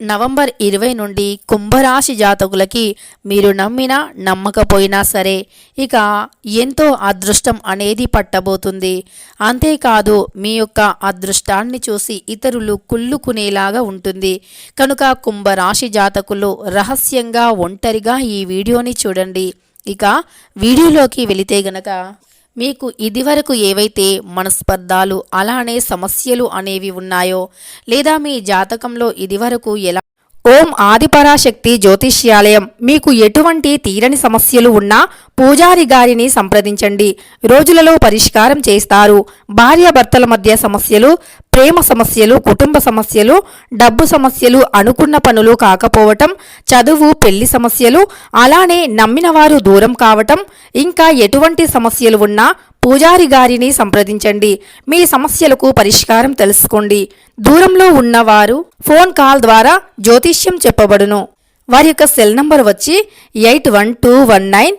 November ఇరవై నుండి కుంభరాశి జాతకులకి మీరు నమ్మినా నమ్మకపోయినా సరే ఇక ఎంతో అదృష్టం అనేది పట్టబోతుంది. అంతేకాదు మీ యొక్క అదృష్టాన్ని చూసి ఇతరులు కుళ్ళుకునేలాగా ఉంటుంది. కనుక కుంభరాశి జాతకులు రహస్యంగా ఒంటరిగా ఈ వీడియోని చూడండి. ఇక వీడియోలోకి వెళితే గనక మీకు ఇదివరకు ఏవైతే మనస్పర్ధాలు అలానే సమస్యలు అనేవి ఉన్నాయో లేదా మీ జాతకంలో ఇదివరకు ఎలా ఓం ఆదిపరాశక్తి జ్యోతిష్యాలయం మీకు ఎటువంటి తీరని సమస్యలు ఉన్నా పూజారి గారిని సంప్రదించండి. రోజులలో పరిష్కారం చేస్తారు. భార్యాభర్తల మధ్య సమస్యలు ప్రేమ సమస్యలు కుటుంబ సమస్యలు డబ్బు సమస్యలు అనుకున్న పనులు కాకపోవటం చదువు పెళ్ళి సమస్యలు అలానే నమ్మిన వారు దూరం కావటం ఇంకా ఎటువంటి సమస్యలు ఉన్నా పూజారి గారిని సంప్రదించండి. మీ సమస్యలకు పరిష్కారం తెలుసుకోండి. దూరంలో ఉన్నవారు ఫోన్ కాల్ ద్వారా జ్యోతిష్యం చెప్పబడును. వారి యొక్క సెల్ నంబర్ వచ్చి eight one two one nine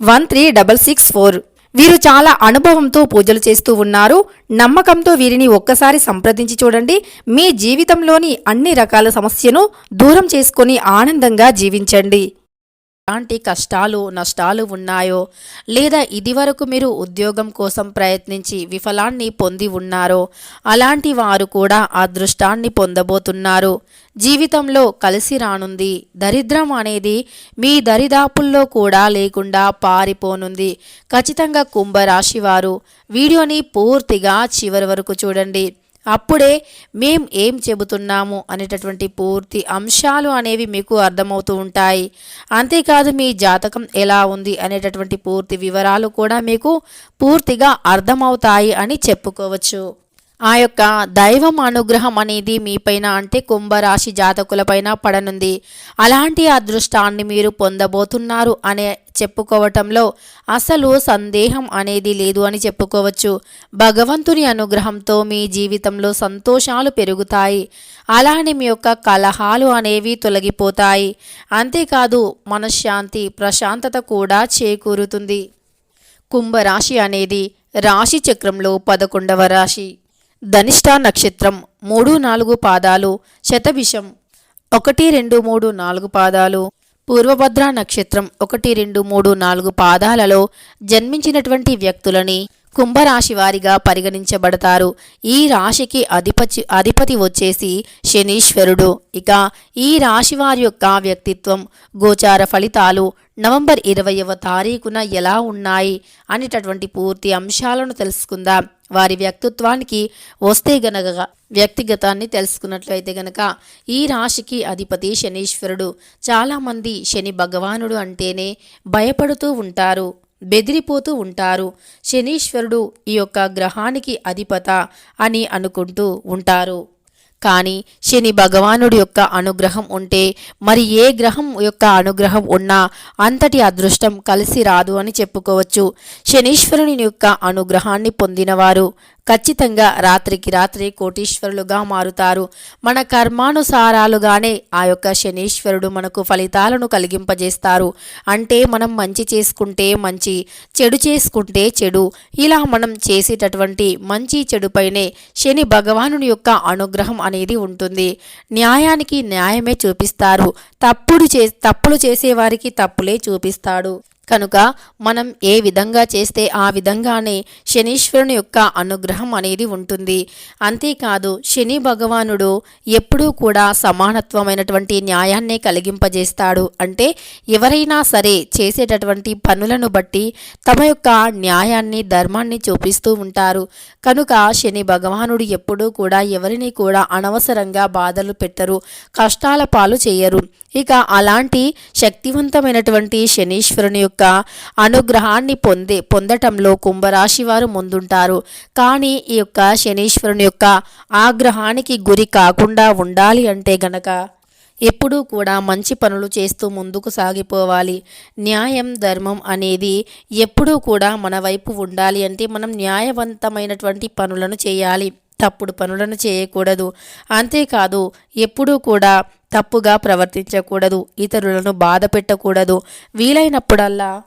one three double six four. వీరు చాలా అనుభవంతో పూజలు చేస్తూ ఉన్నారు. నమ్మకంతో వీరిని ఒక్కసారి సంప్రదించి చూడండి. మీ జీవితంలోని అన్ని రకాల సమస్యను దూరం చేసుకొని ఆనందంగా జీవించండి. ఎలాంటి కష్టాలు నష్టాలు ఉన్నాయో లేదా ఇదివరకు మీరు ఉద్యోగం కోసం ప్రయత్నించి విఫలాన్ని పొంది ఉన్నారో అలాంటి వారు కూడా అదృష్టాన్ని పొందబోతున్నారు. జీవితంలో కలిసి రానుంది. దరిద్రం అనేది మీ దరిదాపుల్లో కూడా లేకుండా పారిపోనుంది. ఖచ్చితంగా కుంభరాశి వారు వీడియోని పూర్తిగా చివరి వరకు చూడండి. అప్పుడే మేం ఏం చెబుతున్నాము అనేటటువంటి పూర్తి అంశాలు అనేవి మీకు అర్థమవుతూ ఉంటాయి. అంతేకాదు మీ జాతకం ఎలా ఉంది అనేటటువంటి పూర్తి వివరాలు కూడా మీకు పూర్తిగా అర్థమవుతాయి అని చెప్పుకోవచ్చు. ఆ యొక్క దైవం అనుగ్రహం అనేది మీపైన అంటే కుంభరాశి జాతకులపైన పడనుంది. అలాంటి అదృష్టాన్ని మీరు పొందబోతున్నారు అనే చెప్పుకోవటంలో అసలు సందేహం అనేది లేదు అని చెప్పుకోవచ్చు. భగవంతుని అనుగ్రహంతో మీ జీవితంలో సంతోషాలు పెరుగుతాయి. అలానే మీ యొక్క కలహాలు అనేవి తొలగిపోతాయి. అంతేకాదు మనశ్శాంతి ప్రశాంతత కూడా చేకూరుతుంది. కుంభరాశి అనేది రాశి చక్రంలో పదకొండవ రాశి. ధనిష్ట నక్షత్రం మూడు నాలుగు పాదాలు శతభిషం ఒకటి రెండు మూడు నాలుగు పాదాలు పూర్వభద్ర నక్షత్రం ఒకటి రెండు మూడు నాలుగు పాదాలలో జన్మించినటువంటి వ్యక్తులని కుంభరాశి వారిగా పరిగణించబడతారు. ఈ రాశికి అధిపతి అధిపతి వచ్చేసి శనీశ్వరుడు. ఇక ఈ రాశి వారి యొక్క వ్యక్తిత్వం గోచార ఫలితాలు నవంబర్ ఇరవైవ తారీఖున ఎలా ఉన్నాయి అనేటటువంటి పూర్తి అంశాలను తెలుసుకుందాం. వారి వ్యక్తిత్వానికి వస్తే గనక వ్యక్తిగతాన్ని తెలుసుకున్నట్లయితే గనక ఈ రాశికి అధిపతి శనీశ్వరుడు. చాలామంది శని భగవానుడు అంటేనే భయపడుతూ ఉంటారు. బెదిరిపోతూ ఉంటారు. శనీశ్వరుడు ఈ యొక్క గ్రహానికి అధిపత అని అనుకుంటూ ఉంటారు. కానీ శని భగవానుడి యొక్క అనుగ్రహం ఉంటే మరి ఏ గ్రహం యొక్క అనుగ్రహం ఉన్నా అంతటి అదృష్టం కలిసి రాదు అని చెప్పుకోవచ్చు. శనీశ్వరుని యొక్క అనుగ్రహాన్ని పొందినవారు ఖచ్చితంగా రాత్రికి రాత్రి కోటీశ్వరులుగా మారుతారు. మన కర్మానుసారాలుగానే ఆ యొక్క శనీశ్వరుడు మనకు ఫలితాలను కలిగింపజేస్తారు. అంటే మనం మంచి చేసుకుంటే మంచి చెడు చేసుకుంటే చెడు. ఇలా మనం చేసేటటువంటి మంచి చెడుపైనే శని భగవానుని యొక్క అనుగ్రహం అనేది ఉంటుంది. న్యాయానికి న్యాయమే చూపిస్తారు. తప్పుడు చే తప్పులు చేసేవారికి తప్పులే చూపిస్తాడు. కనుక మనం ఏ విధంగా చేస్తే ఆ విధంగానే శనీశ్వరుని యొక్క అనుగ్రహం అనేది ఉంటుంది. అంతేకాదు శని భగవానుడు ఎప్పుడూ కూడా సమానత్వమైనటువంటి న్యాయాన్నే కలిగింపజేస్తాడు. అంటే ఎవరైనా సరే చేసేటటువంటి పనులను బట్టి తమ యొక్క న్యాయాన్ని ధర్మాన్ని చూపిస్తూ ఉంటారు. కనుక శని భగవానుడు ఎప్పుడూ కూడా ఎవరిని కూడా అనవసరంగా బాధలు పెట్టరు కష్టాల పాలు చేయరు. ఇక అలాంటి శక్తివంతమైనటువంటి శనీశ్వరుని యొక్క అనుగ్రహాన్ని పొందే పొందటంలో కుంభరాశి వారు ముందుంటారు. కానీ ఈ యొక్క శనీశ్వరుని యొక్క ఆగ్రహానికి గురి కాకుండా ఉండాలి అంటే గనక ఎప్పుడూ కూడా మంచి పనులు చేస్తూ ముందుకు సాగిపోవాలి. న్యాయం ధర్మం అనేది ఎప్పుడూ కూడా మన వైపు ఉండాలి అంటే మనం న్యాయవంతమైనటువంటి పనులను చేయాలి. తప్పుడు పనులను చేయకూడదు. అంతేకాదు ఎప్పుడూ కూడా తప్పుగా ప్రవర్తించకూడదు. ఇతరులను బాధ పెట్టకూడదు. వీలైనప్పుడల్లా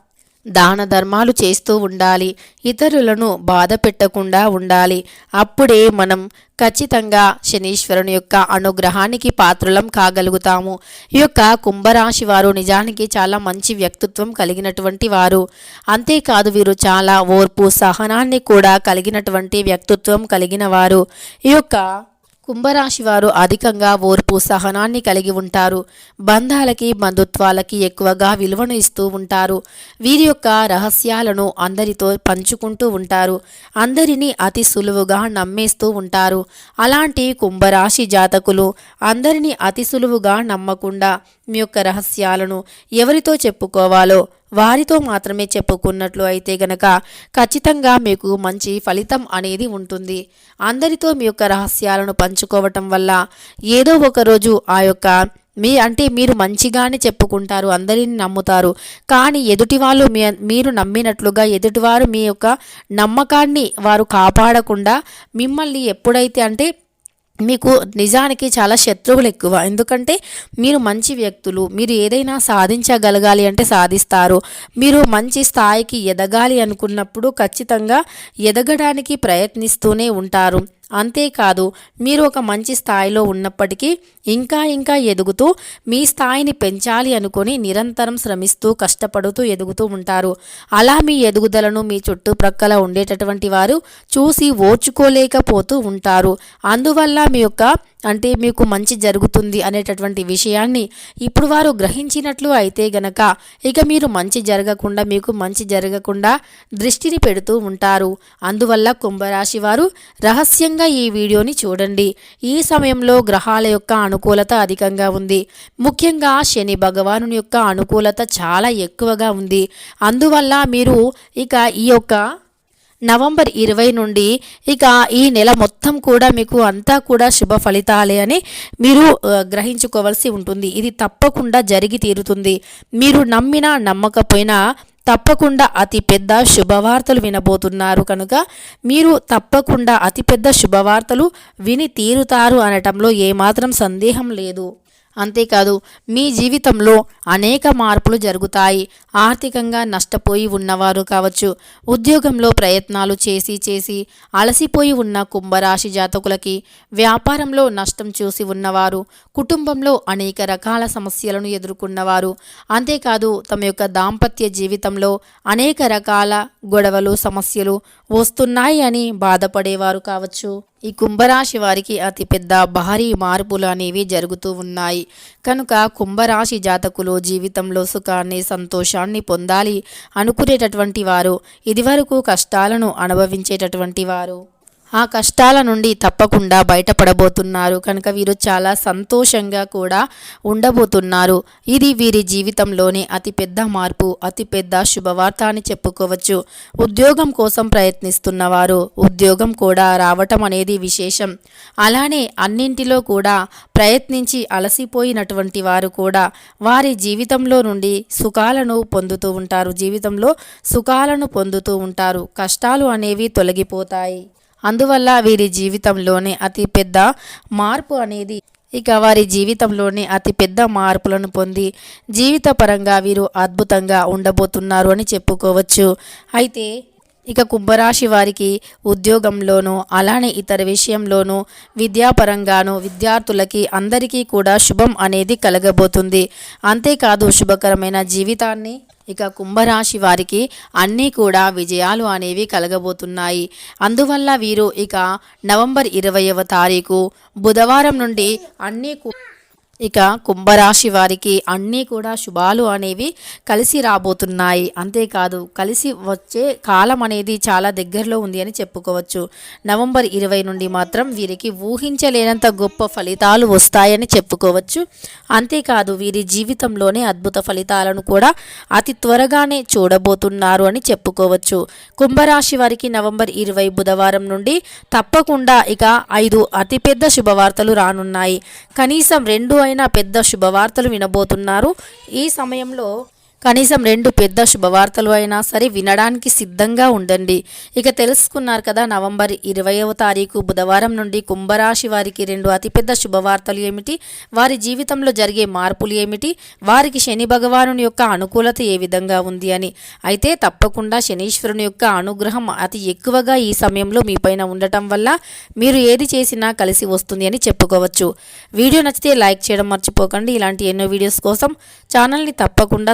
దాన ధర్మాలు చేస్తూ ఉండాలి. ఇతరులను బాధ పెట్టకుండా ఉండాలి. అప్పుడే మనం ఖచ్చితంగా శనీశ్వరుని యొక్క అనుగ్రహానికి పాత్రులం కాగలుగుతాము. ఈ యొక్క కుంభరాశి వారు నిజానికి చాలా మంచి వ్యక్తిత్వం కలిగినటువంటి వారు. అంతేకాదు వీరు చాలా ఓర్పు సహనాన్ని కూడా కలిగినటువంటి వ్యక్తిత్వం కలిగిన వారు. ఈ యొక్క కుంభరాశి వారు అధికంగా ఓర్పు సహనాన్ని కలిగి ఉంటారు. బంధాలకి బంధుత్వాలకి ఎక్కువగా విలువను ఇస్తూ ఉంటారు. వీరి యొక్క రహస్యాలను అందరితో పంచుకుంటూ ఉంటారు. అందరినీ అతి సులువుగా నమ్మేస్తూ ఉంటారు. అలాంటి కుంభరాశి జాతకులు అందరినీ అతి సులువుగా నమ్మకుండా మీ యొక్క రహస్యాలను ఎవరితో చెప్పుకోవాలో వారితో మాత్రమే చెప్పుకున్నట్లు అయితే గనక ఖచ్చితంగా మీకు మంచి ఫలితం అనేది ఉంటుంది. అందరితో మీ యొక్క రహస్యాలను పంచుకోవటం వల్ల ఏదో ఒకరోజు ఆ యొక్క మీ అంటే మీరు మంచిగానే చెప్పుకుంటారు అందరిని నమ్ముతారు. కానీ ఎదుటి వాళ్ళు మీ మీరు నమ్మినట్లుగా ఎదుటివారు మీ యొక్క నమ్మకాన్ని వారు కాపాడకుండా మిమ్మల్ని ఎప్పుడైతే అంటే మీకు నిజానికి చాలా శత్రువులు ఎక్కువ. ఎందుకంటే మీరు మంచి వ్యక్తులు మీరు ఏదైనా సాధించగలగాలి అంటే సాధిస్తారు. మీరు మంచి స్థాయికి ఎదగాలి అనుకున్నప్పుడు ఖచ్చితంగా ఎదగడానికి ప్రయత్నిస్తూనే ఉంటారు. అంతేకాదు మీరు ఒక మంచి స్థాయిలో ఉన్నప్పటికీ ఇంకా ఇంకా ఎదుగుతూ మీ స్థాయిని పెంచాలి అనుకొని నిరంతరం శ్రమిస్తూ కష్టపడుతూ ఎదుగుతూ ఉంటారు. అలా మీ ఎదుగుదలను మీ చుట్టుప్రక్కల ఉండేటటువంటి వారు చూసి ఓర్చుకోలేకపోతూ ఉంటారు. అందువల్ల మీ యొక్క అంటే మీకు మంచి జరుగుతుంది అనేటటువంటి విషయాన్ని ఇప్పుడు వారు గ్రహించినట్లు అయితే గనక ఇక మీరు మంచి జరగకుండా మీకు మంచి జరగకుండా దృష్టిని పెడుతూ ఉంటారు. అందువల్ల కుంభరాశి వారు రహస్యంగా ఈ వీడియోని చూడండి. ఈ సమయంలో గ్రహాల యొక్క అనుకూలత అధికంగా ఉంది. ముఖ్యంగా శని భగవాను యొక్క అనుకూలత చాలా ఎక్కువగా ఉంది. అందువల్ల మీరు ఇక ఈ యొక్క నవంబర్ ఇరవై నుండి ఇక ఈ నెల మొత్తం కూడా మీకు అంతా కూడా శుభ ఫలితాలే అని మీరు గ్రహించుకోవాల్సి ఉంటుంది. ఇది తప్పకుండా జరిగి తీరుతుంది. మీరు నమ్మినా నమ్మకపోయినా తప్పకుండా అతి పెద్ద శుభవార్తలు వినబోతున్నారు కనుక మీరు తప్పకుండా అతిపెద్ద శుభవార్తలు విని తీరుతారు అనటంలో ఏమాత్రం సందేహం లేదు. అంతేకాదు మీ జీవితంలో అనేక మార్పులు జరుగుతాయి. ఆర్థికంగా నష్టపోయి ఉన్నవారు కావచ్చు ఉద్యోగంలో ప్రయత్నాలు చేసి చేసి అలసిపోయి ఉన్న కుంభరాశి జాతకులకి వ్యాపారంలో నష్టం చూసి ఉన్నవారు కుటుంబంలో అనేక రకాల సమస్యలను ఎదుర్కొన్నవారు. అంతేకాదు తమ యొక్క దాంపత్య జీవితంలో అనేక రకాల గొడవలు సమస్యలు వస్తున్నాయి అని బాధపడేవారు కావచ్చు. ఈ కుంభరాశి వారికి అతిపెద్ద భారీ మార్పులు అనేవి జరుగుతూ ఉన్నాయి. కనుక కుంభరాశి జాతకులు జీవితంలో సుఖాన్ని సంతోషాన్ని పొందాలి అనుకునేటటువంటి వారు ఇదివరకు కష్టాలను అనుభవించేటటువంటి వారు. ఆ కష్టాల నుండి తప్పకుండా బయటపడబోతున్నారు. కనుక వీరు చాలా సంతోషంగా కూడా ఉండబోతున్నారు. ఇది వీరి జీవితంలోనే అతిపెద్ద మార్పు అతిపెద్ద శుభవార్త అని చెప్పుకోవచ్చు. ఉద్యోగం కోసం ప్రయత్నిస్తున్నవారు ఉద్యోగం కూడా రావటం అనేది విశేషం. అలానే అన్నింటిలో కూడా ప్రయత్నించి అలసిపోయినటువంటి వారు కూడా వారి జీవితంలో నుండి సుఖాలను పొందుతూ ఉంటారు. జీవితంలో సుఖాలను పొందుతూ ఉంటారు. కష్టాలు అనేవి తొలగిపోతాయి. అందువల్ల వీరి జీవితంలోనే అతి పెద్ద మార్పు అనేది ఇక వారి జీవితంలోనే అతి పెద్ద మార్పులను పొంది జీవితపరంగా వీరు అద్భుతంగా ఉండబోతున్నారు అని చెప్పుకోవచ్చు. అయితే ఇక కుంభరాశి వారికి ఉద్యోగంలోనూ అలానే ఇతర విషయంలోనూ విద్యాపరంగాను విద్యార్థులకి అందరికీ కూడా శుభం అనేది కలగబోతుంది. అంతేకాదు శుభకరమైన జీవితాన్ని ఇక కుంభరాశి వారికి అన్నీ కూడా విజయాలు అనేవి కలగబోతున్నాయి. అందువల్ల వీరు ఇక నవంబర్ ఇరవైవ తారీఖు బుధవారం నుండి అన్నీ కూ- ఇక కుంభరాశి వారికి అన్నీ కూడా శుభాలు అనేవి కలిసి రాబోతున్నాయి. అంతేకాదు కలిసి వచ్చే కాలం అనేది చాలా దగ్గరలో ఉంది అని చెప్పుకోవచ్చు. నవంబర్ ఇరవై నుండి మాత్రం వీరికి ఊహించలేనంత గొప్ప ఫలితాలు వస్తాయని చెప్పుకోవచ్చు. అంతేకాదు వీరి జీవితంలోనే అద్భుత ఫలితాలను కూడా అతి త్వరగానే చూడబోతున్నారు అని చెప్పుకోవచ్చు. కుంభరాశి వారికి నవంబర్ ఇరవై బుధవారం నుండి తప్పకుండా ఇక ఐదు అతిపెద్ద శుభవార్తలు రానున్నాయి. కనీసం రెండు అయినా పెద్ద శుభవార్తలు వినబోతున్నారు. ఈ సమయంలో కనీసం రెండు పెద్ద శుభవార్తలు అయినా సరే వినడానికి సిద్ధంగా ఉండండి. ఇక తెలుసుకున్నారు కదా నవంబర్ ఇరవయవ తారీఖు బుధవారం నుండి కుంభరాశి వారికి రెండు అతిపెద్ద శుభవార్తలు ఏమిటి? వారి జీవితంలో జరిగే మార్పులు ఏమిటి? వారికి శని భగవానుని యొక్క అనుకూలత ఏ విధంగా ఉంది అని. అయితే తప్పకుండా శనీశ్వరుని యొక్క అనుగ్రహం అతి ఎక్కువగా ఈ సమయంలో మీపైన ఉండటం వల్ల మీరు ఏది చేసినా కలిసి వస్తుంది అని చెప్పుకోవచ్చు. వీడియో నచ్చితే లైక్ చేయడం మర్చిపోకండి. ఇలాంటి ఎన్నో వీడియోస్ కోసం ఛానల్ని తప్పకుండా